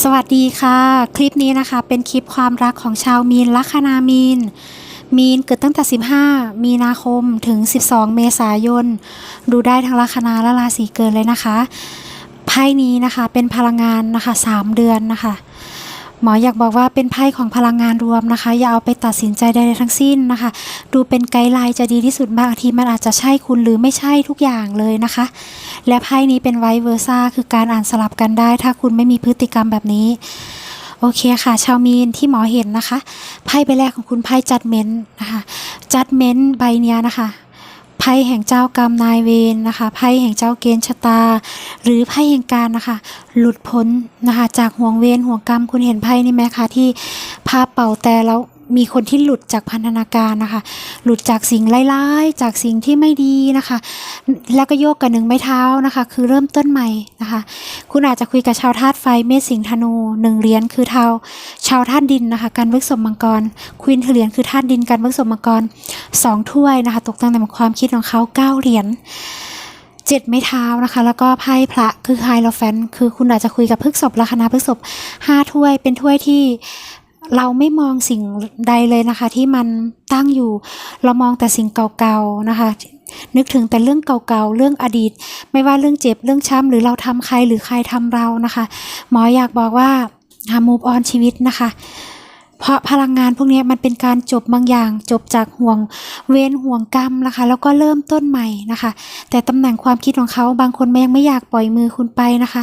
สวัสดีค่ะ คลิปนี้นะคะเป็นคลิปความรักของชาวมีนลัคนามีน มีนเกิดตั้งแต่ 15 มีนาคมถึง 12 เมษายน ดูได้ทั้งลัคนาและราศีเกินเลยนะคะไพ่นี้นะคะเป็นพลังงานนะคะ 3 เดือนนะคะ หมออยากบอกว่าเป็นไพ่ของพลังงานรวมนะคะ อย่าเอาไปตัดสินใจใดๆทั้งสิ้นนะคะ ดูเป็นไกด์ไลน์จะดีที่สุดบางทีมันอาจจะใช่คุณหรือไม่ใช่ทุกอย่างเลยนะคะ และไพ่นี้เป็นไวเวอร์ซ่าคือการอ่านสลับกันได้ ถ้าคุณไม่มีพฤติกรรมแบบนี้โอเคค่ะ ชาวมีนที่หมอเห็นนะคะไพ่ใบแรกของคุณไพ่จัดเมนต์นะคะจัดเมนต์ใบเนี้ยนะคะ ไพ่แห่งเจ้ากรรมนายเวรนะคะไพ่แห่งเจ้าเกณฑ์ชะตา หรือไพ่แห่งการนะคะ หลุดพ้นนะคะ จากห่วงเวรห่วงกรรมคุณเห็นไพ่นี่ไหมคะที่ภาพเป่าแต่แล้ว มีคนที่หลุดจากพันธนาการนะคะ หลุดจากสิ่งร้ายๆ จากสิ่งที่ไม่ดีนะคะ แล้วก็โยกกับหนึ่งไม้เท้านะคะ คือเริ่มต้นใหม่นะคะ คุณอาจจะคุยกับชาวธาตุไฟเมษสิงธนูหนึ่งเหรียญคือเทาชาวธาตุดินนะคะ การวิกสมมังกรควีนเหรียญคือธาตุดินการวิกสมมังกรสองถ้วยนะคะ ตกแต่งตามความคิดของเขาเก้าเหรียญเจ็ดไม้เท้านะคะ แล้วก็ไพ่พระคือไฮโลแฟนคือคุณอาจจะคุยกับพฤกษบลัคนาพฤกษบห้าถ้วยเป็นถ้วยที่ เราไม่มองสิ่งใดเลยนะคะ ที่มันตั้งอยู่ เรามองแต่สิ่งเก่าๆนะคะ นึกถึงแต่เรื่องเก่าๆเรื่องอดีต ไม่ว่าเรื่องเจ็บเรื่องช้ำหรือเราทำใครหรือใครทำเรานะคะ หมออยากบอกว่าหามูฟออนชีวิตนะคะ เพราะพลังงานพวกนี้มันเป็นการจบบางอย่าง จบจากห่วงเวรห่วงกรรมนะคะ แล้วก็เริ่มต้นใหม่นะคะ แต่ตำแหน่งความคิดของเขาบางคนยังไม่อยากปล่อยมือคุณไปนะคะ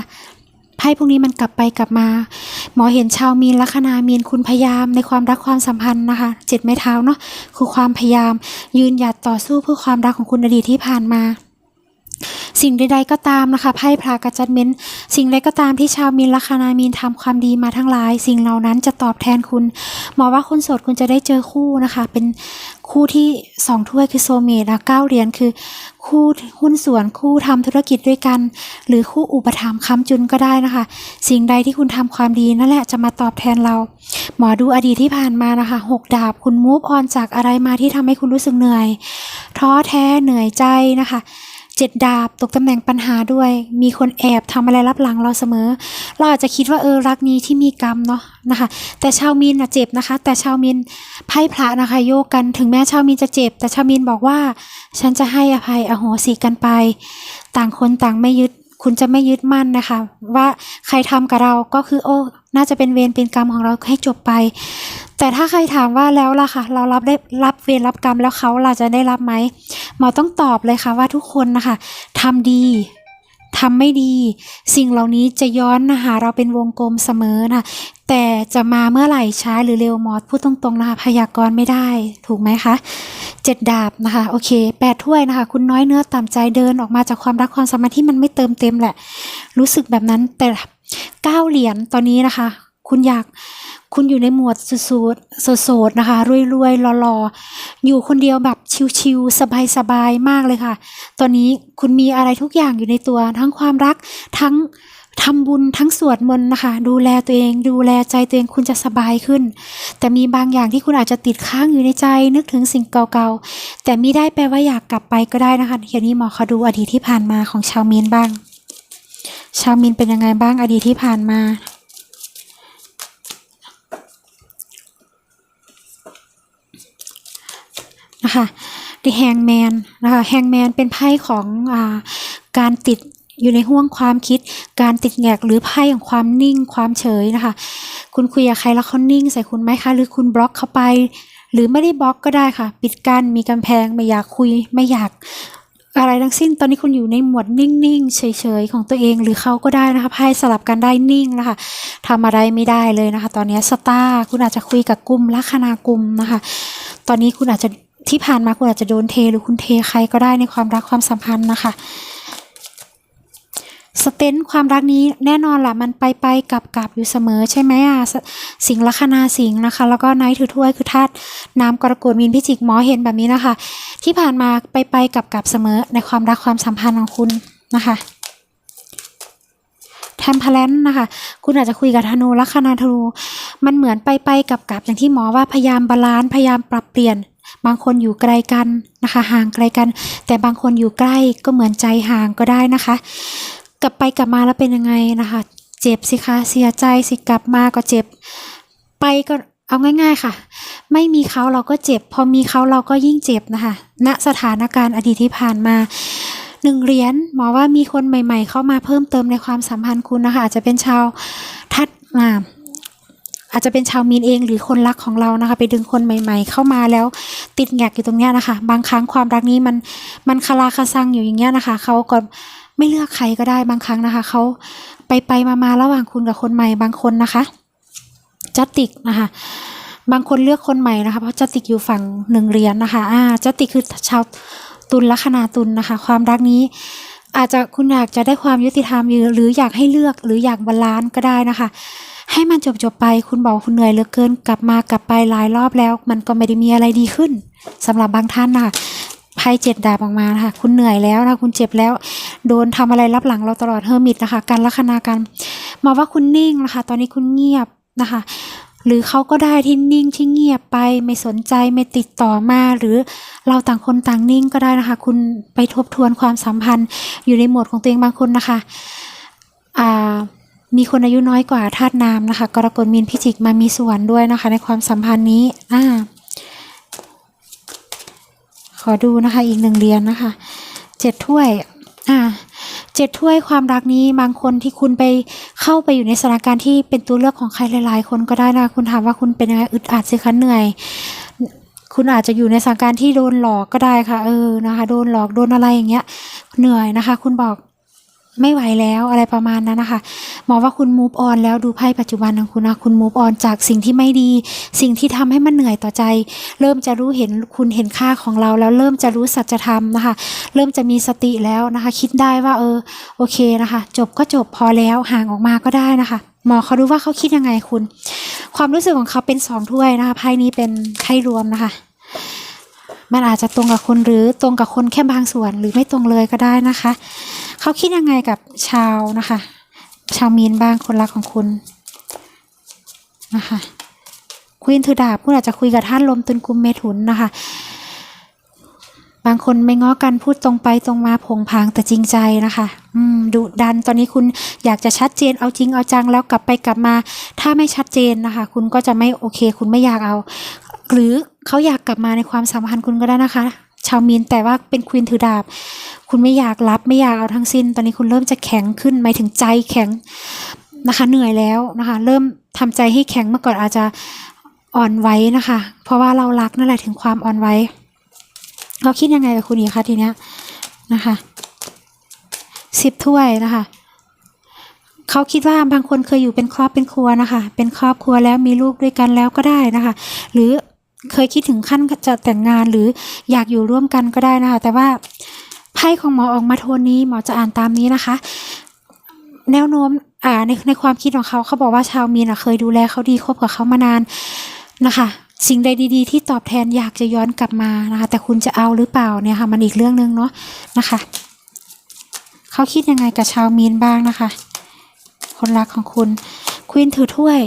ไพ่พวกนี้มันกลับไปกลับมา หมอเห็นชาวมีนลัคนามีนคุณพยายามในความรักความสัมพันธ์นะคะเจ็ดไม้เท้าเนาะคือความพยายามยืนหยัดต่อสู้เพื่อความรักของคุณอดีตที่ผ่านมา สิ่งใดๆก็ตามนะคะไพ่พระกัจจัดเมนสิ่งใดก็ตามที่ชาวมีนลัคนามีนทำความดีมาทั้งหลาย สิ่งเหล่านั้นจะตอบแทนคุณหมอว่าคนโสดคุณจะได้เจอคู่นะคะ เป็นคู่ที่สองถ้วยคือโซเมตนะเก้าเหรียญคือคู่หุ้นส่วนคู่ทำธุรกิจด้วยกัน หรือคู่อุปถัมภ์ค้ำจุนก็ได้นะคะ สิ่งใดที่คุณทำความดีนั่นแหละจะมาตอบแทนเรา หมอดูอดีตที่ผ่านมานะคะหกดาบคุณมูฟออนจากอะไรมาที่ทำให้คุณรู้สึกเหนื่อย ท้อแท้เหนื่อยใจนะคะ เจ็ดดาบตกตำแหน่งปัญหาด้วย มีคนแอบทำอะไรรับหลังเราเสมอ เราอาจจะคิดว่าเออรักนี้ที่มีกรรมเนาะนะคะ แต่ชาวมีนนะเจ็บนะคะ แต่ชาวมีนไพ่พระนะคะโยกกันถึงแม้ชาวมีนจะเจ็บ แต่ชาวมีนบอกว่า ฉันจะให้อภัยอโหสิกันไป ต่างคนต่างไม่ยึด คุณจะไม่ยึดมั่นนะคะ ว่าใครทำกับเราก็คือโอ้ น่าจะเป็นเวรเป็นกรรมของเราให้จบไป แต่ถ้าใครถามว่าแล้วล่ะค่ะ เรารับได้รับเวรรับกรรมแล้วเขาเราจะได้รับไหมหมอต้องตอบเลยค่ะว่าทุกคนนะคะทำดี ทำไม่ดี สิ่งเหล่านี้จะย้อนนะคะเราเป็นวงกลมเสมอนะคะแต่จะมาเมื่อไหร่ช้าหรือเร็วหมอพูดตรงๆนะคะพยากรณ์ไม่ได้ถูกไหมคะเจ็ดดาบนะคะโอเคแปดถ้วยนะคะ คุณน้อยเนื้อต่ำใจเดินออกมาจากความรักความสามพันธ์ที่มันไม่เติมเต็มแหละ รู้สึกแบบนั้นแต่เก้าเหรียญตอนนี้นะคะ คุณอยากคุณอยู่ในหมวดสูดๆโสดๆนะคะรวยๆหล่อๆอยู่คนเดียวแบบชิลๆสบายๆมากเลยค่ะ ตอนนี้คุณมีอะไรทุกอย่างอยู่ในตัวทั้งความรักทั้งทำบุญทั้งสวดมนต์นะคะ ดูแลตัวเอง ดูแลใจตัวเองคุณจะสบายขึ้น แต่มีบางอย่างที่คุณอาจจะติดค้างอยู่ในใจ นึกถึงสิ่งเก่าๆ แต่ไม่ได้แปลว่าอยากกลับไปก็ได้นะคะเดี๋ยวนี้หมอขาดูอดีตที่ผ่านมาของชาวมีนบ้าง ชาวมีนเป็นยังไงบ้างอดีตที่ผ่านมา นะคะ The Hangman นะคะ Hangman เป็นไพ่ของอาการติดอยู่ในห่วงความคิด การติดแงกหรือไพ่ของความนิ่งความเฉยนะคะ คุณคุยกับใครแล้วเขานิ่งใส่คุณไหมคะ หรือคุณบล็อกเขาไป หรือไม่ได้บล็อกก็ได้ค่ะ ปิดกั้นมีกำแพงไม่อยากคุยไม่อยากอะไรทั้งสิ้นตอนนี้คุณอยู่ในหมวดนิ่งๆ เฉยๆ ของตัวเองหรือเขาก็ได้นะคะไพ่สลับกันได้นิ่งนะคะทำอะไรไม่ได้เลยนะคะ ตอนนี้สตาร์คุณอาจจะคุยกับกลุ่มลัคนากลุ่มนะคะ ตอนนี้คุณอาจจะ ที่ผ่านมาคุณอาจจะโดนเทหรือคุณเทใครก็ได้ในความรักความสัมพันธ์นะคะสเตนความรักนี้แน่นอนล่ะมันไปไปกลับกลับอยู่เสมอใช่ไหมอะสสิงลัคนาสิงนะคะ แล้วก็ไนท์ถือถ้วยคือธาตุน้ำกรกฎมีนพิจิกหมอเห็นแบบนี้นะคะ ที่ผ่านมาไปไปกลับกลับเสมอในความรักความสัมพันธ์ของคุณนะคะแทมเพลนนะคะ คุณอาจจะคุยกับธนูลัคนาธนูมันเหมือนไปไปกลับกลับอย่างที่หมอว่าพยายามบาลานซ์พยายามปรับเปลี่ยน บางคนอยู่ไกลกันนะคะ ห่างไกลกัน แต่บางคนอยู่ใกล้ก็เหมือนใจห่างก็ได้นะคะ กลับไปกลับมาแล้วเป็นยังไงนะคะ เจ็บสิคะเสียใจสิกลับมาก็เจ็บ ไปก็เอาง่าย ๆค่ะ ไม่มีเขาเราก็เจ็บ พอมีเขาเราก็ยิ่งเจ็บนะคะณสถานการณ์อดีตที่ผ่านมาหนึ่งเหรียญหมอว่ามีคนใหม่ ๆ เข้ามาเพิ่มเติมในความสัมพันธ์คุณนะคะ อาจจะเป็นชาวทัดอ่าอาจจะเป็นชาวมีนเองหรือคนรักของเรานะคะ ไปดึงคนใหม่ ๆ เข้ามาแล้ว ติดแงกอยู่ตรงเนี้ยนะคะ บางครั้งความรักนี้มันมันคาราคาซังอยู่อย่างเงี้ยนะคะเขาก็ไม่เลือกใครก็ได้บางครั้งนะคะเขาไปไปมามาระหว่างคุณกับคนใหม่บางคนนะคะจัติกนะคะบางคนเลือกคนใหม่นะคะเพราะจัติกอยู่ฝั่งหนึ่งเหรียญนะคะอ่าจัติกคือชาวตุลลัคนาตุลนะคะ ความรักนี้อาจจะคุณอยากจะได้ความยุติธรรมหรืออยากให้เลือกหรืออยากบาลานซ์ก็ได้นะคะ ให้มันจบจบๆไปคุณบอกคุณเหนื่อยเหลือเกิน กลับมากลับไปหลายรอบแล้ว มันก็ไม่ได้มีอะไรดีขึ้นสำหรับบางท่านนะคะไพ่เจ็ดดาบออกมานะคะคุณเหนื่อยแล้วนะคุณเจ็บแล้ว โดนทำอะไรรับหลังเราตลอดเฮอร์มิตนะคะการลัคนากันมาว่าคุณนิ่งนะคะ ตอนนี้คุณเงียบนะคะ หรือเขาก็ได้ที่นิ่งที่เงียบไปไม่สนใจไม่ติดต่อมาหรือเราต่างคนต่างนิ่งก็ได้นะคะ คุณไปทบทวนความสัมพันธ์อยู่ในโหมดของตัวเองบางคนนะคะ อ่า มีคนอายุน้อยกว่าธาตุน้ำนะคะ กรกฎมีนพิจิกมามีส่วนด้วยนะคะ ในความสัมพันธ์นี้อ่าขอดูนะคะอีกหนึ่งเหรียญนะคะเจ็ดถ้วยอ่าเจ็ดถ้วยความรักนี้บางคนที่คุณไปเข้าไปอยู่ในสถานการณ์ที่เป็นตัวเลือกของใครหลายๆ คนก็ได้นะคุณถามว่าคุณเป็นยังไงอึดอัดสิคะเหนื่อย คุณอาจจะอยู่ในสถานการณ์ที่โดนหลอกก็ได้ค่ะ เออนะคะ โดนหลอกโดนอะไรอย่างเงี้ยเหนื่อยนะคะ คุณบอก ไม่ไหวแล้วอะไรประมาณนั้นนะคะหมอว่าคุณ move on แล้วดูไพ่ปัจจุบันของคุณนะคุณ move on จากสิ่งที่ไม่ดี สิ่งที่ทำให้มันเหนื่อยต่อใจ เริ่มจะรู้เห็นคุณเห็นค่าของเราแล้วเริ่มจะรู้สัจธรรมนะคะ เริ่มจะมีสติแล้วนะคะ คิดได้ว่าเออโอเคนะคะ จบก็จบพอแล้วห่างออกมาก็ได้นะคะ หมอเขาดูว่าเขาคิดยังไงคุณ ความรู้สึกของเขาเป็นสองถ้วยนะคะไพ่นี้เป็นไพ่รวมนะคะ มันอาจจะตรงกับคนหรือตรงกับคนแค่บางส่วนหรือไม่ตรงเลยก็ได้นะคะ เขาคิดยังไงกับชาวนะคะ ชาวมีนบ้างคนรักของคุณนะคะควีนถือดาบคุณอาจจะคุยกับท่านลมตุนกุมเมถุนนะคะ บางคนไม่ง้อกันพูดตรงไปตรงมาผงผางแต่จริงใจนะคะ อืมดุดันตอนนี้คุณอยากจะชัดเจนเอาจริงเอาจังแล้วกลับไปกลับมา ถ้าไม่ชัดเจนนะคะ คุณก็จะไม่โอเค คุณไม่อยากเอา หรือ เขาอยากกลับมาในความสัมพันธ์คุณก็ได้นะคะ ชาวมีนแต่ว่าเป็นควีนถือดาบ คุณไม่อยากรับไม่อยากเอาทั้งสิ้น ตอนนี้คุณเริ่มจะแข็งขึ้นหมายถึงใจแข็งนะคะ เหนื่อยแล้วนะคะ เริ่มทำใจให้แข็งเมื่อก่อนอาจจะอ่อนไหวนะคะ เพราะว่าเรารักนั่นแหละถึงความอ่อนไหวเขาคิดยังไงกับคุณอีกคะทีเนี้ยนะคะสิบถ้วยนะคะเขาคิดว่าบางคนเคยอยู่เป็นครอบเป็นครัวนะคะ เป็นครอบครัวแล้วมีลูกด้วยกันแล้วก็ได้นะคะ หรือ เคยคิดถึงขั้นจะแต่งงานหรืออยากอยู่ร่วมกันก็ได้นะคะ แต่ว่าไพ่ของหมอออกมาโทนนี้หมอจะอ่านตามนี้นะคะ แนวโน้มอ่าในในความคิดของเขาเขาบอกว่าชาวมีนเคยดูแลเขาดีคบกับเขามานานนะคะ สิ่งใดดีๆ ที่ตอบแทนอยากจะย้อนกลับมานะคะ แต่คุณจะเอาหรือเปล่าเนี่ยค่ะ มันอีกเรื่องหนึ่งเนาะนะคะเขาคิดยังไงกับชาวมีนบ้างนะคะ คนรักของคุณควีนถือถ้วย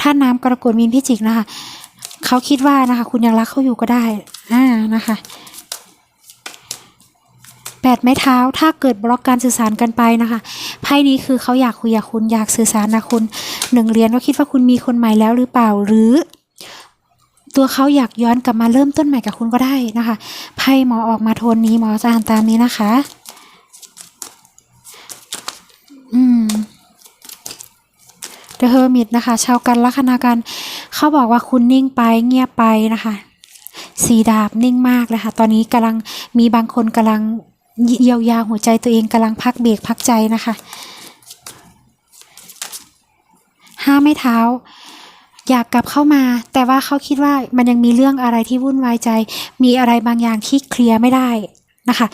ท่าน้ำกรกฎมีนพิจิกนะคะ เขาคิดว่านะคะ คุณยังรักเขาอยู่ก็ได้อ่านะคะแปดไม้เท้าถ้าเกิดบล็อกการสื่อสารกันไปนะคะไพ่นี้คือเขาอยากคุยกับคุณอยากสื่อสารนะคุณหนึ่งเหรียญก็คิดว่าคุณมีคนใหม่แล้วหรือเปล่าหรือ ตัวเขาอยากย้อนกลับมาเริ่มต้นใหม่กับคุณก็ได้นะคะไพ่หมอออกมาโทนนี้หมอจะอ่านตามนี้นะคะ อืม The Hermit นะคะ ชาวกันลัคนากัน เขาบอกว่าคุณนิ่งไปเงียบไปนะคะสีดาบนิ่งมากเลยค่ะ ตอนนี้กำลังมีบางคนกำลังเยียวยาหัวใจตัวเองกำลังพักเบรกพักใจนะคะห้าไม่เท้า อยากกลับเข้ามา แต่ว่าเขาคิดว่ามันยังมีเรื่องอะไรที่วุ่นวายใจ มีอะไรบางอย่างที่เคลียร์ไม่ได้นะคะ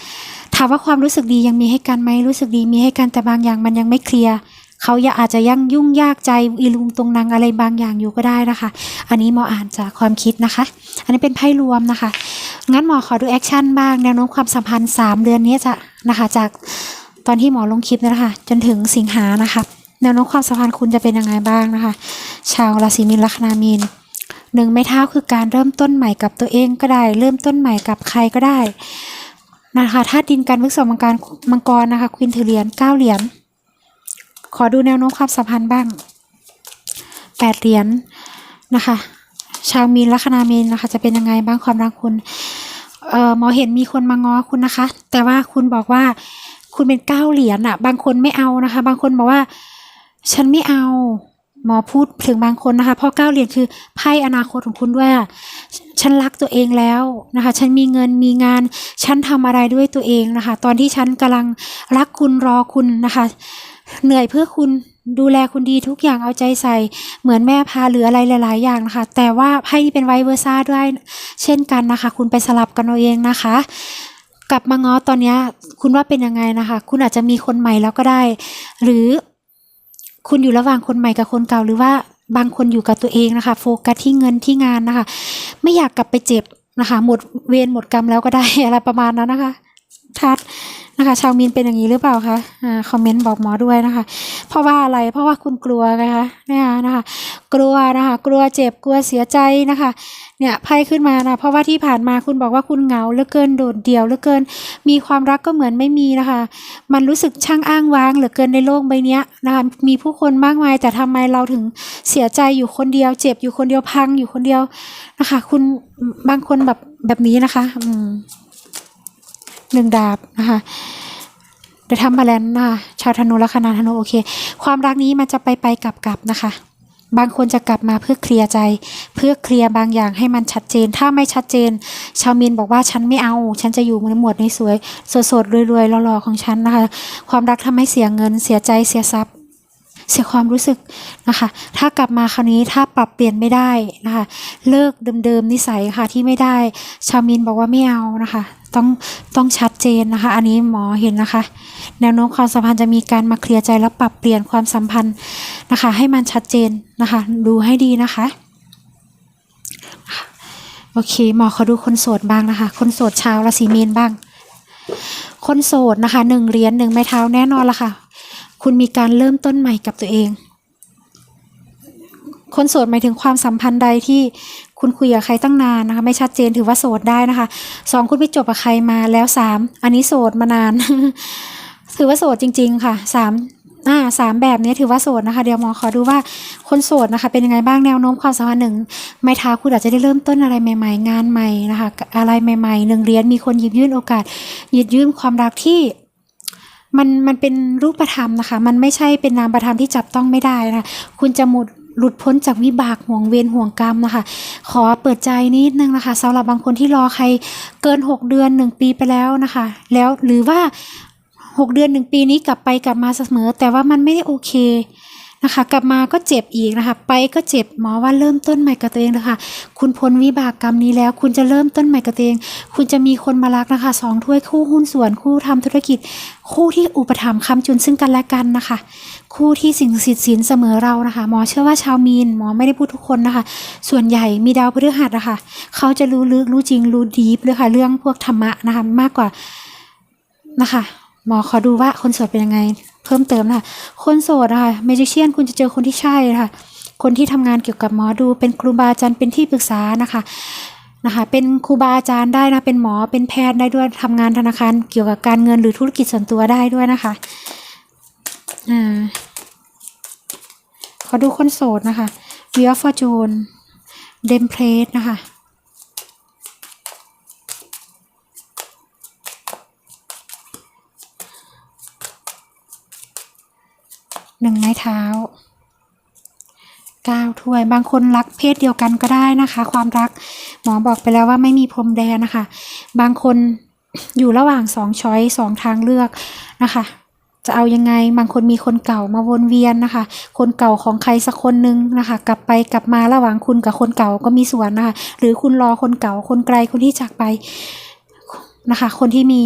ถามว่าความรู้สึกดียังมีให้กันไหมรู้สึกดีมีให้กันแต่บางอย่างมันยังไม่เคลียร์ เขาอาจจะยังยุ่งยากใจอีลุงตรงนังอะไรบางอย่างอยู่ก็ได้นะคะ อันนี้หมออ่านจากความคิดนะคะ อันนี้เป็นไพ่รวมนะคะ งั้นหมอขอดูแอคชั่นบ้างแนวโน้มความสัมพันธ์ 3 เดือนนี้จะนะคะ จากตอนที่หมอลงคลิปนะคะ จนถึงสิงหานะคะแนวโน้มความสัมพันธ์คุณจะเป็นยังไงบ้างนะคะ ชาวราศีมีนลัคนามีนหนึ่งไม้เท้าคือการเริ่มต้นใหม่กับตัวเองก็ได้ เริ่มต้นใหม่กับใครก็ได้นะคะถ้าดินการวิกษมังการมังกรนะคะควินถือเหรียญเก้าเหรียญ ขอดูแนวโน้มความสัมพันธ์บ้างแปดเหรียญนะคะ ชาวมีนลัคนามีนนะคะ จะเป็นยังไงบ้างความรักคุณเอ่อหมอเห็นมีคนมาง้อคุณนะคะ แต่ว่าคุณบอกว่าคุณเป็นเก้าเหรียญอะบางคนไม่เอานะคะ บางคนบอกว่า ฉันไม่เอาหมอพูดถึงบางคนนะคะเพราะเก้าเหรียญคือไพ่อนาคตของคุณด้วยอะฉันรักตัวเองแล้วนะคะ ฉันมีเงินมีงาน ฉันทำอะไรด้วยตัวเองนะคะ ตอนที่ฉันกำลังรักคุณรอคุณนะคะ เหนื่อยเพื่อคุณดูแลคุณดีทุกอย่างเอาใจใส่ เหมือนแม่พาหรืออะไรหลาย ๆ อย่างนะคะ แต่ว่าไพ่นี่เป็นไวเวอร์ซ่าด้วยเช่นกันนะคะ คุณไปสลับกันเอาเองนะคะกลับมาง้อตอนนี้คุณว่าเป็นยังไงนะคะ คุณอาจจะมีคนใหม่แล้วก็ได้ หรือคุณอยู่ระหว่างคนใหม่กับคนเก่า หรือว่าบางคนอยู่กับตัวเองนะคะ โฟกัสที่เงินที่งานนะคะ ไม่อยากกลับไปเจ็บนะคะ หมดเวรหมดกรรมแล้วก็ได้อะไรประมาณนั้นนะคะ ทัดนะคะชาวมีนเป็นอย่างนี้หรือเปล่าคะอ่าคอมเมนต์บอกหมอด้วยนะคะ เพราะว่าอะไรเพราะว่าคุณกลัวนะคะเนี่ยนะคะ กลัวนะคะกลัวเจ็บกลัวเสียใจนะคะเนี่ยไพ่ขึ้นมานะเพราะว่าที่ผ่านมาคุณบอกว่าคุณเหงาเหลือเกินโดดเดี่ยวเหลือเกิน มีความรักก็เหมือนไม่มีนะคะ มันรู้สึกช่างอ้างว้างเหลือเกินในโลกใบเนี้ยนะคะมีผู้คนมากมายแต่ทำไมเราถึงเสียใจอยู่คนเดียว เจ็บอยู่คนเดียวพังอยู่คนเดียวนะคะ คุณบางคนแบบแบบนี้นะคะ อืม หนึ่งดาบนะคะเดี๋ยวทำมาแล้วนะคะชาวธนูและคนาธนูโอเค ความรักนี้มันจะไปไปกลับกลับนะคะ บางคนจะกลับมาเพื่อเคลียร์ใจ เพื่อเคลียร์บางอย่างให้มันชัดเจน ถ้าไม่ชัดเจน ชาวมีนบอกว่าฉันไม่เอา ฉันจะอยู่ในหมวดในสวยสดๆรวยๆหล่อๆของฉันนะคะ ความรักทำให้เสียเงินเสียใจเสียทรัพย์ เสียความรู้สึกนะคะ ถ้ากลับมาคราวนี้ถ้าปรับเปลี่ยนไม่ได้นะคะ เลิกเดิมๆนิสัยค่ะที่ไม่ได้ ชาวมินบอกว่าไม่เอานะคะต้องต้องชัดเจนนะคะ อันนี้หมอเห็นนะคะ แนวโน้มความสัมพันธ์จะมีการมาเคลียร์ใจแล้วปรับเปลี่ยนความสัมพันธ์นะคะ ให้มันชัดเจนนะคะ ดูให้ดีนะคะโอเคหมอเขาดูคนโสดบ้างนะคะ คนโสดชาวราศีมีนบ้าง คนโสดนะคะหนึ่งเหรียญหนึ่งไม้เท้าแน่นอนละค่ะ คุณมีการเริ่มต้นใหม่กับตัวเอง คนโสดหมายถึงความสัมพันธ์ใดที่คุณคุยกับใครตั้งนานนะคะไม่ชัดเจนถือว่าโสดได้นะคะสองคุณไปจบกับใครมาแล้วสามอันนี้โสดมานาน ถือว่าโสดจริง ๆ ค่ะสามอ่าสามแบบนี้ถือว่าโสดนะคะ เดี๋ยวหมอขอดูว่าคนโสดนะคะ เป็นยังไงบ้างแนวโน้มความสัมพันธ์หนึ่งไม้เท้าคุณอาจจะได้เริ่มต้นอะไรใหม่ ๆ งานใหม่นะคะ อะไรใหม่ๆหนึ่งเรียญมีคนหยิบยื่นโอกาสหยิบยื่นความรักที่ มันมันเป็นรูปธรรมนะคะ มันไม่ใช่เป็นนามธรรมที่จับต้องไม่ได้นะคะคุณจะหมดหลุดพ้นจากวิบากห่วงเวรห่วงกรรมนะคะ ขอเปิดใจนิดนึงนะคะสำหรับบางคนที่รอใครเกิน 6 เดือน 1 ปีไปแล้วนะคะ แล้วหรือว่า 6 เดือน 1 ปีนี้กลับไปกลับมาเสมอ แต่ว่ามันไม่ได้โอเค นะคะ กลับมาก็เจ็บอีกนะคะ ไปก็เจ็บหมอว่าเริ่มต้นใหม่กับตัวเองนะคะ คุณพ้นวิบากกรรมนี้แล้ว คุณจะเริ่มต้นใหม่กับตัวเอง คุณจะมีคนมารักนะคะสองถ้วยคู่หุ้นส่วนคู่ทำธุรกิจ คู่ที่อุปถัมภ์ค้ำจุนซึ่งกันและกันนะคะ คู่ที่สิ่งศักดิ์สิทธิ์สินเสมอเรานะคะ หมอเชื่อว่าชาวมีนหมอไม่ได้พูดทุกคนนะคะ ส่วนใหญ่มีดาวพฤหัสนะคะเขาจะรู้ลึกรู้จริงรู้ดีเลยค่ะเรื่องพวกธรรมะนะคะมากกว่านะคะ หมอขอดูว่าคนโสดเป็นยังไง เพิ่มเติมนะคะคนโสดนะคะเมจิเชียนคุณจะเจอคนที่ใช่นะคะคนที่ทำงานเกี่ยวกับหมอดู เป็นครูบาอาจารย์เป็นที่ปรึกษานะคะนะคะเป็นครูบาอาจารย์ได้นะเป็นหมอเป็นแพทย์ได้ด้วยทำงานธนาคารเกี่ยวกับการเงินหรือธุรกิจส่วนตัวได้ด้วยนะคะอ่าขอดูคนโสดนะคะ v ี e ฟอร์จูนเดมเพลสนะคะ หนึ่งไม้เท้าก้าถ้วย บางคนรักเพศเดียวกันก็ได้นะคะ ความรักหมอบอกไปแล้วว่าไม่มีพรมแดนนะคะ บางคนอยู่ระหว่างสองช้อยสองทางเลือกนะคะ จะเอายังไงบางคนมีคนเก่ามาวนเวียนนะคะ คนเก่าของใครสักคนนึงนะคะ กลับไปกลับมาระหว่างคุณกับคนเก่าก็มีส่วนนะคะ หรือคุณรอคนเก่าคนไกลคนที่จากไปนะคะ คนที่มี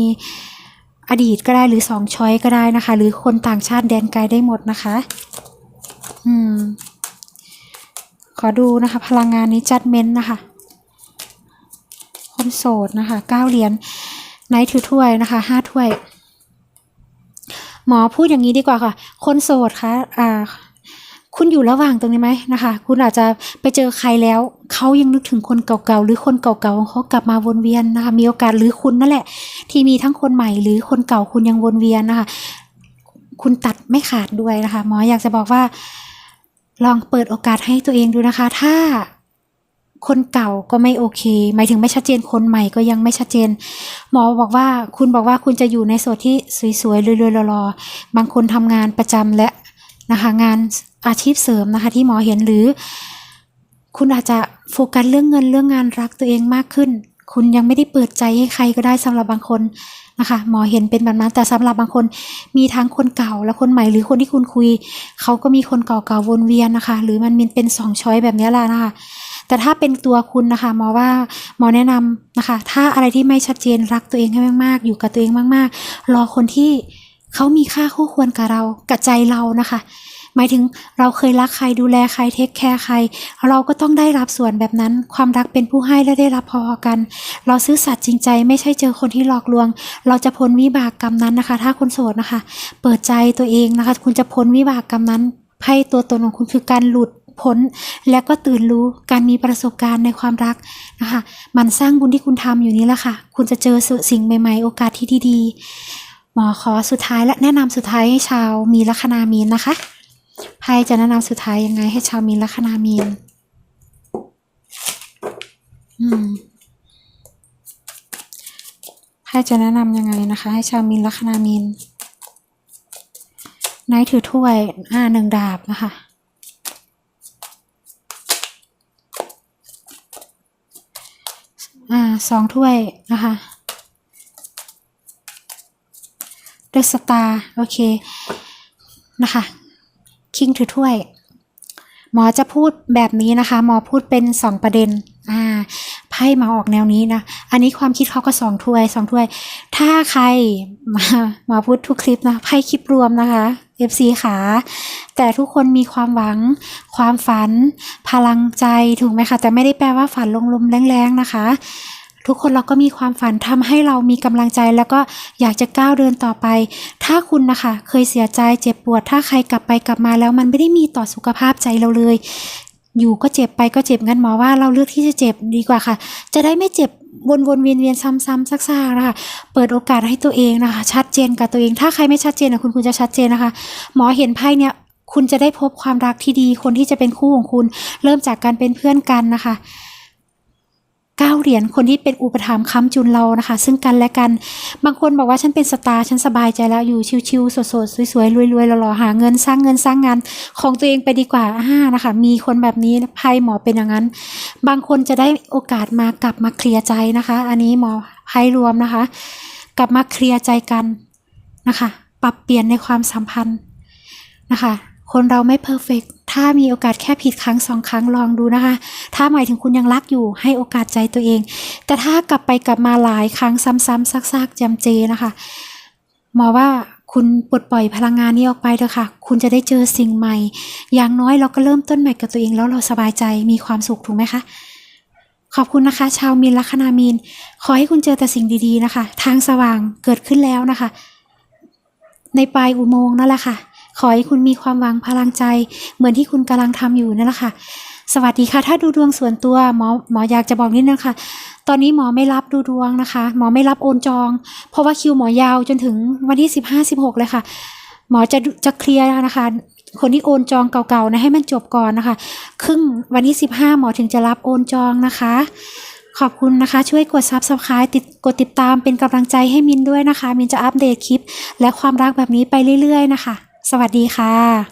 อดีตก็ได้หรือสองช้อยก็ได้นะคะ หรือคนต่างชาติแดนไกลได้หมดนะคะ อืม ขอดูนะคะ พลังงานนี้จัดเม้นนะคะ คนโสดนะคะเก้าเหรียญไนท์ถือถ้วยนะคะห้าถ้วย หมอพูดอย่างนี้ดีกว่าค่ะ คนโสดคะอ่า คุณอยู่ระหว่างตรงนี้ไหมนะคะ คุณอาจจะไปเจอใครแล้ว เขายังนึกถึงคนเก่าๆ หรือคนเก่าๆเขากลับมาวนเวียนนะคะ มีโอกาสหรือคุณนั่นแหละ ที่มีทั้งคนใหม่หรือคนเก่าคุณยังวนเวียนนะคะ คุณตัดไม่ขาดด้วยนะคะ หมออยากจะบอกว่า ลองเปิดโอกาสให้ตัวเองดูนะคะ ถ้าคนเก่าก็ไม่โอเค หมายถึงไม่ชัดเจนคนใหม่ก็ยังไม่ชัดเจน หมอบอกว่าคุณบอกว่าคุณจะอยู่ในโสดที่สวยๆรวยๆรอๆบางคนทำงานประจำและนะคะงาน อาชีพเสริมนะคะ ที่หมอเห็นหรือ คุณอาจจะโฟกัสเรื่องเงินเรื่องงานรักตัวเองมากขึ้น คุณยังไม่ได้เปิดใจให้ใครก็ได้สำหรับบางคนนะคะหมอเห็นเป็นแบบนั้นแต่สำหรับบางคนมีทั้งคนเก่าและคนใหม่หรือคนที่คุณคุย เขาก็มีคนเก่าๆวนเวียนนะคะ หรือมันมีเป็นสองช้อยแบบนี้แหละนะคะแต่ถ้าเป็นตัวคุณนะคะหมอว่าหมอแนะนำนะคะ ถ้าอะไรที่ไม่ชัดเจนรักตัวเองให้มากๆ อยู่กับตัวเองมากๆ รอคนที่เขามีค่าคู่ควรกับเรากับใจเรานะคะ หมายถึงเราเคยรักใครดูแลใครเทคแคร์ใคร เราก็ต้องได้รับส่วนแบบนั้น ความรักเป็นผู้ให้และได้รับพอกัน เราซื่อสัตย์จริงใจ ไม่ใช่เจอคนที่หลอกลวง เราจะพ้นวิบากกรรมนั้นนะคะ ถ้าคนโสดนะคะ เปิดใจตัวเองนะคะ คุณจะพ้นวิบากกรรมนั้นไพ่ตัวตนของคุณคือการหลุดพ้นและก็ตื่นรู้การมีประสบการณ์ในความรักนะคะมันสร้างบุญที่คุณทำอยู่นี้แหละค่ะ คุณจะเจอสิ่งใหม่ ๆ โอกาสที่ดีๆหมอขอสุดท้ายและแนะนำสุดท้ายให้ชาวมีลัคนามีนนะคะ ไพ่จะแนะนำสุดท้ายยังไงให้ชาวมีนลัคนามีน อืมไพ่จะแนะนำยังไงนะคะ ให้ชาวมีนลัคนามีนนายถือถ้วยอ่าหนึ่งดาบนะคะอ่าสองถ้วยนะคะเดอะสตาร์โอเคนะคะ คิงถือถ้วย หมอจะพูดแบบนี้นะคะ หมอพูดเป็นสองประเด็น อ่า ไพ่มาออกแนวนี้นะ อันนี้ความคิดเขาก็สองถ้วยสองถ้วย ถ้าใครมาหมอพูดทุกคลิปนะไพ่คลิปรวมนะคะ FC ขาแต่ทุกคนมีความหวัง ความฝัน พลังใจถูกไหมคะ แต่ไม่ได้แปลว่าฝันลงลมแรงๆนะคะ ทุกคนเราก็มีความฝันทำให้เรามีกำลังใจแล้วก็อยากจะก้าวเดินต่อไป ถ้าคุณนะคะ เคยเสียใจเจ็บปวด ถ้าใครกลับไปกลับมาแล้วมันไม่ได้มีต่อสุขภาพใจเราเลย อยู่ก็เจ็บไปก็เจ็บงั้นหมอว่าเราเลือกที่จะเจ็บดีกว่าค่ะ จะได้ไม่เจ็บวนวนเวียนเวียนซ้ำๆซักๆนะคะเปิดโอกาสให้ตัวเองนะคะ ชัดเจนกับตัวเอง ถ้าใครไม่ชัดเจนนะคุณคุณจะชัดเจนนะคะ หมอเห็นไพ่เนี่ยคุณจะได้พบความรักที่ดี คนที่จะเป็นคู่ของคุณ เริ่มจากการเป็นเพื่อนกันนะคะ เก้าเหรียญคนที่เป็นอุปถัมภ์ค้ำจุนเรานะคะ ซึ่งกันและกัน บางคนบอกว่าฉันเป็นสตาร์ฉันสบายใจแล้วอยู่ชิวๆสดๆสวยๆรวยๆหล่อๆหาเงินสร้างเงินสร้างงานของตัวเองไปดีกว่าอ่านะคะ มีคนแบบนี้ไพ่หมอเป็นอย่างนั้น บางคนจะได้โอกาสมากลับมาเคลียร์ใจนะคะ อันนี้หมอไพ่รวมนะคะ กลับมาเคลียร์ใจกันนะคะ ปรับเปลี่ยนในความสัมพันธ์นะคะ คนเราไม่เพอร์เฟกถ้ามีโอกาสแค่ผิดครั้งสองครั้งลองดูนะคะ ถ้าหมายถึงคุณยังรักอยู่ให้โอกาสใจตัวเอง แต่ถ้ากลับไปกลับมาหลายครั้งซ้ำๆซากๆจำเจนะคะ หมอว่าคุณปลดปล่อยพลังงานนี้ออกไปเถอะค่ะ คุณจะได้เจอสิ่งใหม่ อย่างน้อยเราก็เริ่มต้นใหม่กับตัวเองแล้วเราสบายใจมีความสุขถูกไหมคะ ขอบคุณนะคะ ชาวมีนลัคนามีน ขอให้คุณเจอแต่สิ่งดีๆนะคะ ทางสว่างเกิดขึ้นแล้วนะคะ ในปลายอุโมงค์นั่นแหละค่ะ ขอให้คุณมีความหวังพลังใจ เหมือนที่คุณกำลังทำอยู่นั่นแหละค่ะ สวัสดีค่ะ ถ้าดูดวงส่วนตัวหมอหมออยากจะบอกนิดนึงค่ะ ตอนนี้หมอไม่รับดูดวงนะคะ หมอไม่รับโอนจอง เพราะว่าคิวหมอยาวจนถึงวันที่สิบห้าสิบหกเลยค่ะ หมอจะจะเคลียร์นะคะคนที่โอนจองเก่าๆนะให้มันจบก่อนนะคะ ครึ่งวันที่สิบห้าหมอถึงจะรับโอนจองนะคะ ขอบคุณนะคะ ช่วยกด subscribe ติดกดติดตามเป็นกำลังใจให้มินด้วยนะคะ มินจะอัปเดตคลิป และความรักแบบนี้ไปเรื่อยๆนะคะ สวัสดีค่ะ